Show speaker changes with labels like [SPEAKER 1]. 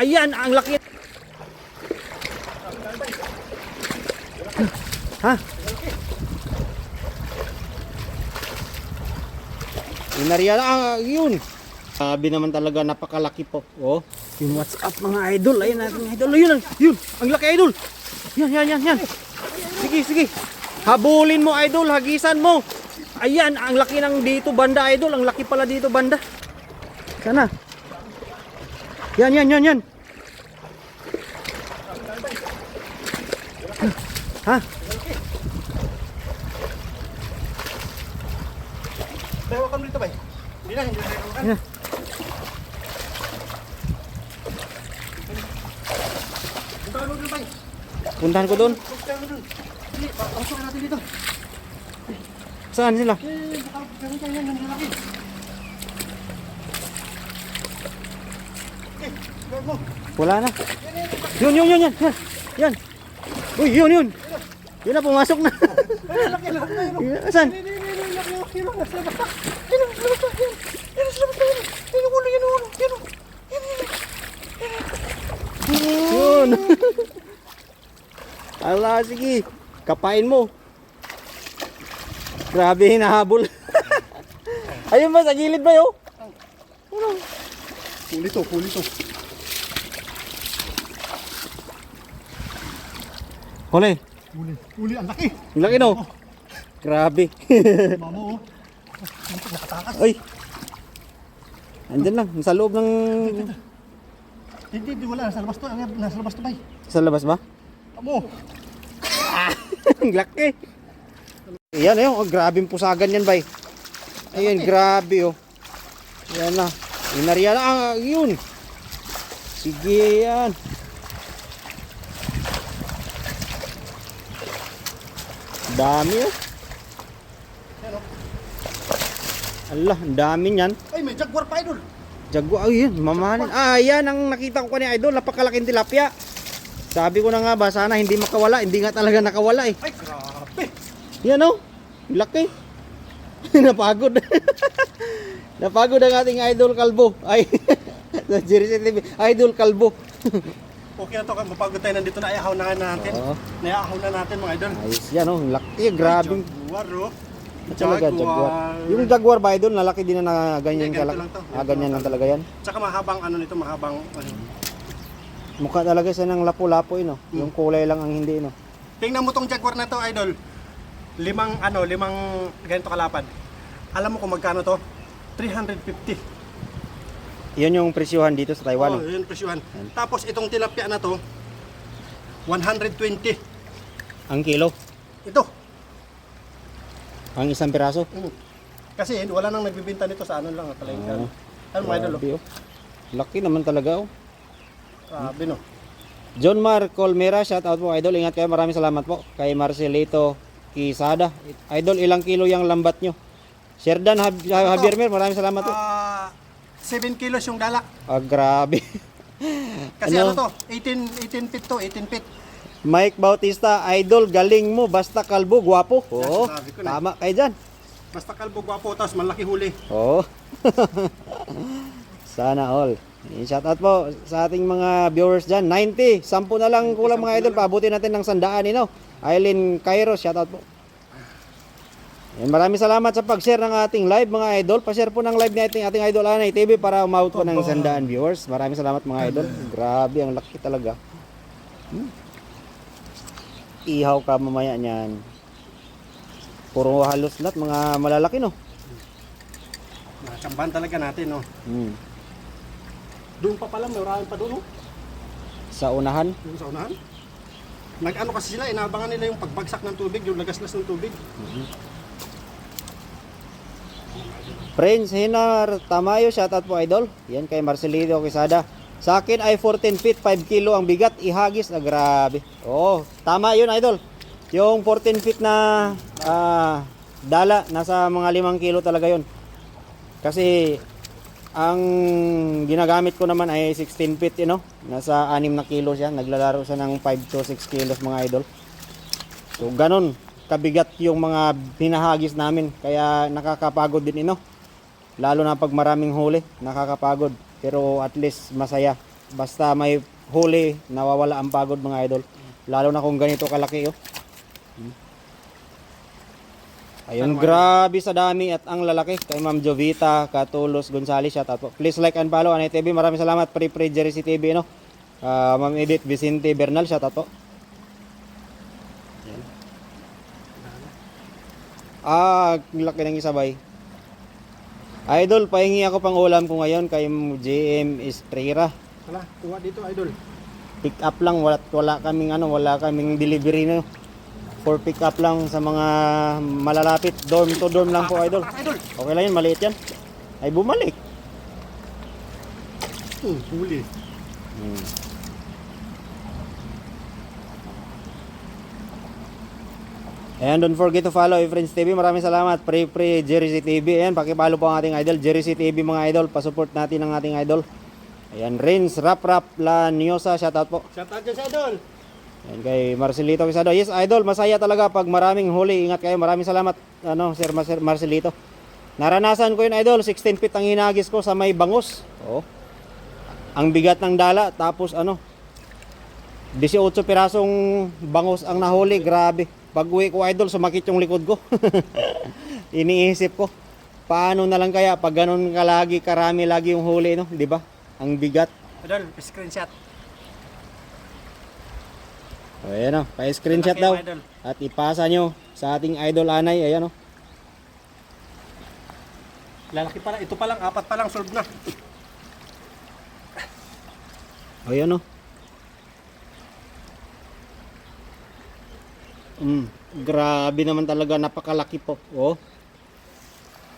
[SPEAKER 1] Ayan, ang laki. Ha? Inariya na, ah, yun. Sabi naman talaga napakalaki po. Oh. Yung WhatsApp mga idol. Ayun natin idol. Ayun, yun. Ang laki idol. Yan, yan, yan, yan. Sige, sige. Habulin mo idol, hagisan mo. Ayan, ang laki ng dito banda idol. Ang laki pala dito banda. Sana. Yan, yan, yan, yan. Ha?
[SPEAKER 2] Bawa ka dito, bay. Hindi na, hindi na tayo kan.
[SPEAKER 1] Yan.
[SPEAKER 2] Punta mo dito, bay.
[SPEAKER 1] Puntahan ko doon.
[SPEAKER 2] Punta mo dun. Hindi, pasok natin dito.
[SPEAKER 1] Saan sila?
[SPEAKER 2] Eh, baka ganun tayo yan, gawin mo.
[SPEAKER 1] Wala na. Yun, yun, yun. Yan. yan. Uy, yun, yun. Yun na, pumasok na. Saan?
[SPEAKER 2] Yun.
[SPEAKER 1] Ala, sige. Kapain mo. Grabe, hinahabol. Ayun ba, sa gilid ba yun?
[SPEAKER 2] Huli to, huli to.
[SPEAKER 1] Huli.
[SPEAKER 2] Huli, huli, ang laki.
[SPEAKER 1] Ang laki no. Grabe.
[SPEAKER 2] Mamo, oh. Nakatakas.
[SPEAKER 1] Ay. Andyan lang, sa loob ng...
[SPEAKER 2] Hindi, hindi, wala. Nasa labas to. Nasa labas to, bay.
[SPEAKER 1] Sa labas ba?
[SPEAKER 2] Amo.
[SPEAKER 1] Ang laki. Yan ayun, oh, grabing pusagan yan, bay. Ayun, grabe oh. Yan na. Inariya na, ah, yun. Sige yan. Dami oh. Allah, ang dami niyan.
[SPEAKER 2] Ay, may jaguar pa, idol.
[SPEAKER 1] Jaguar, ay yun, mamahalin. Ah, yan ang nakita ko kanina idol, napakalaking tilapia. Sabi ko na nga ba, sana hindi makawala, hindi nga talaga nakawala eh.
[SPEAKER 2] Ay, grabe.
[SPEAKER 1] Yan oh, laki. Napagod. Napagod ang ating idol kalbo. Ay, idol kalbo.
[SPEAKER 2] Okay na to, mapagod tayo nandito na ayahaw na natin.
[SPEAKER 1] Oo.
[SPEAKER 2] Naiahaw na natin mga idol.
[SPEAKER 1] Ayos yan oh, laki, grabe.
[SPEAKER 2] Jaguar, oh.
[SPEAKER 1] Talaga, jaguar. Yung jaguar ba idol, nalaki din na, na ganyan kalaki. Ah, ganyan lang talaga yan.
[SPEAKER 2] Tsaka mahabang ano nito, mahabang ano.
[SPEAKER 1] Mukha talaga siya ng lapu-lapu eh, no?
[SPEAKER 2] Hmm.
[SPEAKER 1] Yung kulay lang ang hindi, no?
[SPEAKER 2] Tingnan mo tong jaguar na to, idol. Limang ano, limang ganito kalapad. Alam mo kung magkano to? 350.
[SPEAKER 1] Yan yung presyohan dito sa Taiwan.
[SPEAKER 2] Oh, yun presyuhan. Tapos itong tilapia na to 120.
[SPEAKER 1] Ang kilo,
[SPEAKER 2] Ito.
[SPEAKER 1] ang isang piraso.
[SPEAKER 2] Mm. Kasi wala nang nagbibenta nito sa ano lang, palengke.
[SPEAKER 1] Oo.
[SPEAKER 2] Ano mga idol? oh?
[SPEAKER 1] Oh. Laki naman talaga, oh.
[SPEAKER 2] Grabe no.
[SPEAKER 1] John Mar Colmera, shout out po idol. Ingat kayo. Maraming salamat po kay Marcelito Quisada. Idol, ilang kilo yung lambat nyo? Sherdan Javier Mer, maraming salamat po.
[SPEAKER 2] Ah, 7 kilos yung dala.
[SPEAKER 1] Ah, grabe.
[SPEAKER 2] Kasi
[SPEAKER 1] Ano?
[SPEAKER 2] ano, to? 18 18 feet to, 18 feet.
[SPEAKER 1] Mike Bautista, idol, galing mo. Basta kalbo, gwapo. Oo,
[SPEAKER 2] sinasabi ko na.
[SPEAKER 1] tama kayo dyan.
[SPEAKER 2] Basta kalbo gwapo tapos malaki huli.
[SPEAKER 1] Oo. Sana all. Eh, Shout out po sa ating mga viewers dyan. 90. 10 na lang kulang mga idol. Paabutin natin ng sandaan. You know? Eileen Cairo, shout out po. Eh, maraming salamat sa pag-share ng ating live mga idol. Pa-share po ng live ni ating, ating idol Anay TV para umabot po ng sandaan viewers. Maraming salamat mga idol. Grabe, ang laki talaga. Hmm. Ihaw ka mamaya niyan. Puro halos lahat mga malalaki no.
[SPEAKER 2] Nakachambahan talaga natin, no.
[SPEAKER 1] Hmm.
[SPEAKER 2] Doon pa pala, may marami pa doon, no.
[SPEAKER 1] Sa unahan.
[SPEAKER 2] Yung sa unahan. Nag-ano kasi sila, inabangan nila yung pagbagsak ng tubig, yung lagaslas ng tubig.
[SPEAKER 1] Prince Hinar Tamayo, shoutout po idol. Yan kay Marcelino Quesada. Sa akin ay 14 feet, 5 kilo ang bigat. Ihagis na grabe. Oo, tama yun idol. Yung 14 feet na ah, dala, nasa mga 5 kilo talaga yun. Kasi ang ginagamit ko naman ay 16 feet, you know? Nasa 6 na kilo siya. Naglalaro siya ng 5 to 6 kilos mga idol. So, ganun kabigat yung mga hinahagis namin. Kaya nakakapagod din, you know? Lalo na pag maraming huli, nakakapagod. Pero at least masaya. Basta may huli, nawawala ang pagod mga idol. Lalo na kung ganito kalaki oh. Ayun, grabe sa dami at ang lalaki. Kay Ma'am Jovita, Katulos, Gonzales, shout out po. Please like and follow Anay TV. Maraming salamat. Pre Pre si TV, no? Ah, Ma'am Edith Vicente Bernal, shout out po. Ah, laki ng isabay. Idol, pahingi ako pang ulam ko ngayon kay JM Estrera.
[SPEAKER 2] Hala, kuha dito, idol.
[SPEAKER 1] Pick up lang, wala, wala kaming ano, wala kaming delivery no. For pick up lang sa mga malalapit. Dorm to dorm lang po, idol.
[SPEAKER 2] Idol.
[SPEAKER 1] Okay lang yun, maliit yan. Ay, bumalik.
[SPEAKER 2] Oh, huli.
[SPEAKER 1] Hmm. Ayan, don't forget to follow Friends TV. Maraming salamat. Pre pre Jerry C TV. Ayan, pakipalo po ang ating idol. Jerry C TV mga idol. Pasupport natin ang ating idol. Ayan, Rins, Rap Rap, La Niosa. Shoutout po.
[SPEAKER 2] Shout out sa idol.
[SPEAKER 1] Ayan kay Marcelito Quesado. Yes, idol, masaya talaga pag maraming huli. Ingat kayo. Maraming salamat, ano, Sir Mar- Marcelito. Naranasan ko yun, idol. 16 feet ang hinagis ko sa may bangus. Oh. Ang bigat ng dala. Tapos, ano, 18 pirasong bangus ang nahuli. Grabe. Pag uwi ko, idol, sumakit yung likod ko. Iniisip ko, paano na lang kaya pag ganun kalagi, karami lagi yung huli, no? Di ba? Ang bigat.
[SPEAKER 2] Idol, screenshot.
[SPEAKER 1] O, ayan o. Pa-screenshot daw.
[SPEAKER 2] Idol.
[SPEAKER 1] At ipasa nyo sa ating idol anay. Ayan o.
[SPEAKER 2] Lalaki pala. Ito pa lang, apat pa lang, solve na.
[SPEAKER 1] O, ayan o. Mm, grabe naman talaga. Napakalaki po. Oh.